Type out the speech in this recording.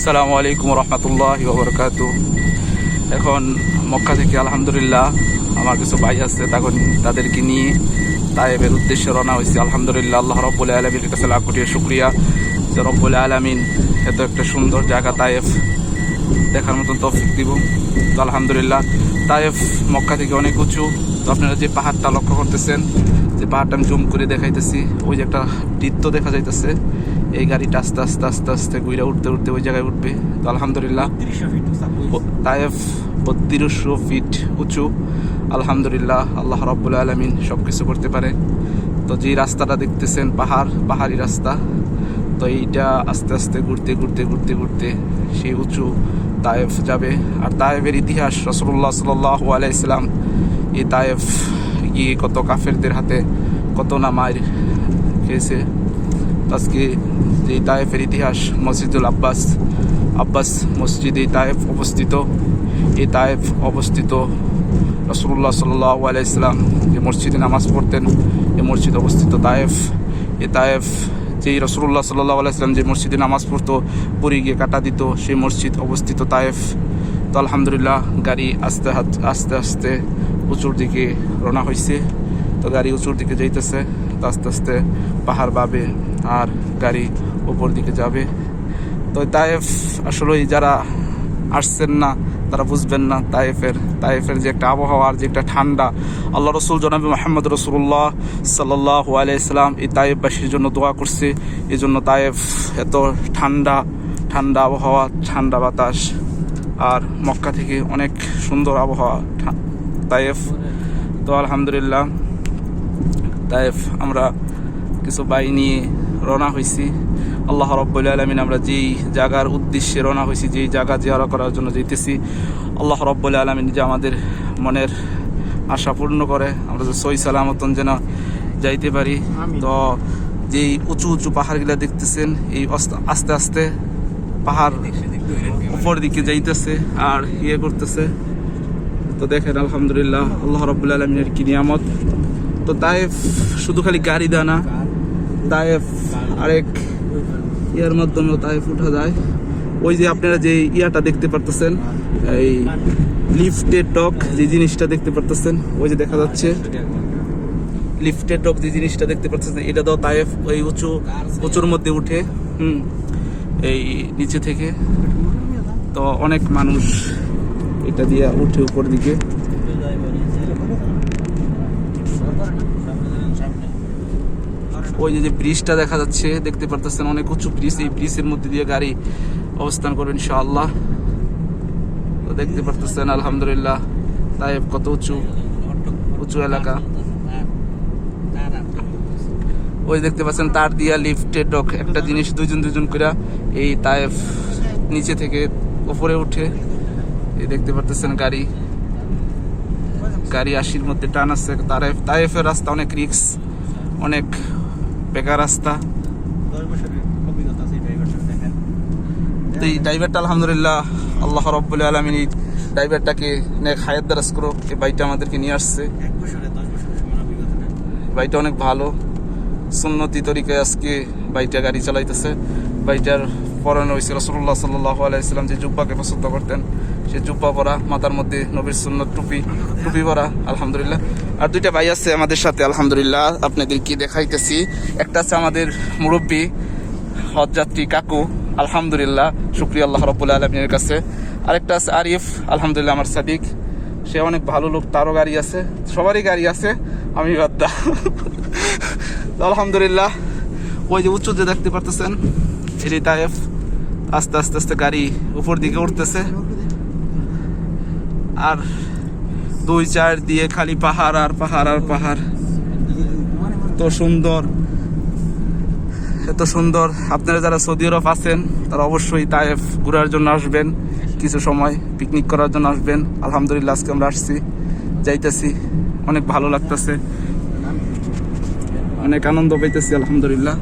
আসসালামু আলাইকুম রহমতুল্লাহ বরকাত। এখন মক্কা থেকে আলহামদুলিল্লাহ আমার কিছু ভাই আছে, তখন তাদেরকে নিয়ে তায়েবের উদ্দেশ্যে রওনা হয়েছি। আলহামদুলিল্লাহ আল্লাহ রব্বুল আলমীর কাছে লাখ কোটি শুক্রিয়া। যে রব্বুল আলমিন এত একটা সুন্দর জায়গা তায়েফ দেখার মতন তৌফিক দিব। তো আলহামদুলিল্লাহ, তায়েফ মক্কা থেকে অনেক উঁচু। তো আপনারা যে পাহাড়টা লক্ষ্য করতেছেন, যে পাহাড়টা আমি জুম করে দেখাইতেছি, ওই যে একটা বৃত্ত দেখা যাইতেছে। এই গাড়িটা আস্তে আস্তে আস্তে আস্তে ঘুরে উঠতে উঠতে ওই জায়গায় উঠবে। তো আলহামদুলিল্লাহ। তায়েফ বত্রিশশো ফিট উঁচু। আলহামদুলিল্লাহ আল্লাহ রব্বুল আলমিন সব কিছু করতে পারে। তো যে রাস্তাটা দেখতেছেন পাহাড় পাহাড়ি রাস্তা তো এইটা আস্তে আস্তে ঘুরতে ঘুরতে ঘুরতে ঘুরতে সেই উঁচু তায়েফ যাবে। আর তায়েফের ইতিহাস রসুল্লাহ সাল্লাহ আলাইসালাম এই তায়েফ গিয়ে কত কাফেরদের হাতে কত না মায়ের খেয়েছে। আজকে যে তায়েফের ইতিহাস, মসজিদুল আব্বাস আব্বাস মসজিদ এই তায়েফ অবস্থিত। এই তায়েফ অবস্থিত রসুল্লাহ সাল্লাহ আলাইসালাম যে মসজিদে নামাজ পড়তেন, এই মসজিদ অবস্থিত তায়েফ। এ তায়েফ যেই রসুল্লাহ সাল্লাহ আলাইসালাম যে মসজিদে নামাজ পড়তো, পুরী গিয়ে কাটা দিত, সেই মসজিদ অবস্থিত তায়েফ। তো আলহামদুলিল্লাহ গাড়ি আস্তে আস্তে আস্তে উঁচুর দিকে রওনা হয়েছে তো গাড়ি উঁচুর দিকে যাইতেছে। তো আস্তে আস্তে পাহাড় পাবে আর গাড়ি উপর দিকে যাবে। তো তায়েফ আসলে যারা আসছেন না, তারা বুঝবেন না তায়েফের তায়েফের যে একটা আবহাওয়ার যে একটা ঠান্ডা। আল্লাহ রসুল জনাবি মোহাম্মদ রসুল্লাহ সাল্লাহ আলাইসালাম এই তায়েফবাসীর জন্য দোয়া করছে। এই জন্য তায়েফ এত ঠান্ডা ঠান্ডা আবহাওয়া, ঠান্ডা বাতাস আর মক্কা থেকে অনেক সুন্দর আবহাওয়া তায়েফ। তো আলহামদুলিল্লাহ তাইফ আমরা কিছু বাই নিয়ে রওনা হয়েছি আল্লাহ রব্বুল আলমিন আমরা যেই জায়গার উদ্দেশ্যে রওনা হয়েছি যেই জায়গা জিয়ারা করার জন্য যেতেছি আল্লাহ রব্বুল আলমিন যে আমাদের মনের আশা পূর্ণ করে আমরা যে সই সালামতন যেন যাইতে পারি। তো যেই উঁচু উঁচু পাহাড়গুলো দেখতেছেন এই আস্তে আস্তে পাহাড় উপর দিকে যাইতেছে আর ইয়ে করতেছে। তো দেখেন আলহামদুলিল্লাহ আল্লাহ রব্বুল আলমিনের কি নিয়ামত। তো তাইফ শুধু খালি গাড়ি দেয় না তাইফ আরেক ইয়ার মাধ্যমেও তাইফ উঠা যায়। ওই যে আপনারা যে ইয়াটা দেখতে পারতেছেন, এই লিফটেড টক যে জিনিসটা দেখতে পারতেছেন, ওই যে দেখা যাচ্ছে। লিফটেড টক যে জিনিসটা দেখতে পারতেছেন, এটা দাও তাইফ ওই উঁচু, উঁচুর মধ্যে উঠে, হুম, এই নিচে থেকে। তো অনেক মানুষ এটা দিয়ে উঠে উপর দিকে। ওই যে ব্রিজটা দেখা যাচ্ছে, দেখতে পারতেছেন অনেক উঁচু ব্রিজ, এই ব্রিজের মধ্যে দিয়ে গাড়ি অবস্থান করবে ইনশাআল্লাহ। তো দেখতে পারতেছেন, আলহামদুলিল্লাহ তাই কত উঁচু উঁচু এলাকা। ওই দেখতে পাচ্ছেন, তার দিয়া লিফটে ডক একটা জিনিস দুইজন দুইজন করে এই তায়েফ নিচে থেকে উপরে উঠে, এই দেখতে পারতেছেন গাড়ি। গাড়ি আশির মধ্যে টান আছে তারেফ তায়েফের রাস্তা অনেক রিক্স অনেক বেকার রাস্তা। তো এই ড্রাইভারটা আলহামদুলিল্লাহ আল্লাহ রব্বুল আলমিন এই ড্রাইভারটাকে নেক হায়াত দারাজ করো এই বাইকটা আমাদেরকে নিয়ে আসছে। বাইকটা অনেক ভালো। সুন্নতি তরিকায় আজকে বাইকটা গাড়ি চালাইতেছে। বাইকটার পরানো হয়েছে রসল্লাহ সাল্লাহ আলাইসাল্লাম যে জুব্বাকে পছন্দ করতেন, সে জুব্বা পরা, মাথার মধ্যে নবীর সুন্নত টুপি টুপি পরা, আলহামদুলিল্লাহ। আর দুইটা ভাই আছে আমাদের সাথে, আলহামদুলিল্লাহ, আপনাদের কি দেখাইতেছি। একটা আছে আমাদের মুরব্বী, হজযাত্রী কাকু, আলহামদুলিল্লাহ, শুক্রিয়া আল্লাহ রব্বুল আলমিনের কাছে। আরেকটা আছে আরিফ, আলহামদুলিল্লাহ, আমার সাদিক। সে অনেক ভালো লোক, তারও গাড়ি আছে, সবারই গাড়ি আছে, আমি বাদ দা আলহামদুলিল্লাহ, ওই যে উচ্চ যে দেখতে পারতেছেন। এটি তাইফ আস্তে আস্তে আস্তে গাড়ি উপর দিকে উঠতেছে। আর দুই চার দিয়ে খালি পাহাড় আর পাহাড় আর পাহাড়। তো সুন্দর, এত সুন্দর। আপনারা যারা সৌদি আরব আছেন, তারা অবশ্যই তায়েফ ঘোরার জন্য আসবেন। কিছু সময় পিকনিক করার জন্য আসবেন। আলহামদুলিল্লাহ আজকে আমরা আসছি, যাইতেছি। অনেক ভালো লাগতেছে। অনেক আনন্দ পাইতেছি, আলহামদুলিল্লাহ।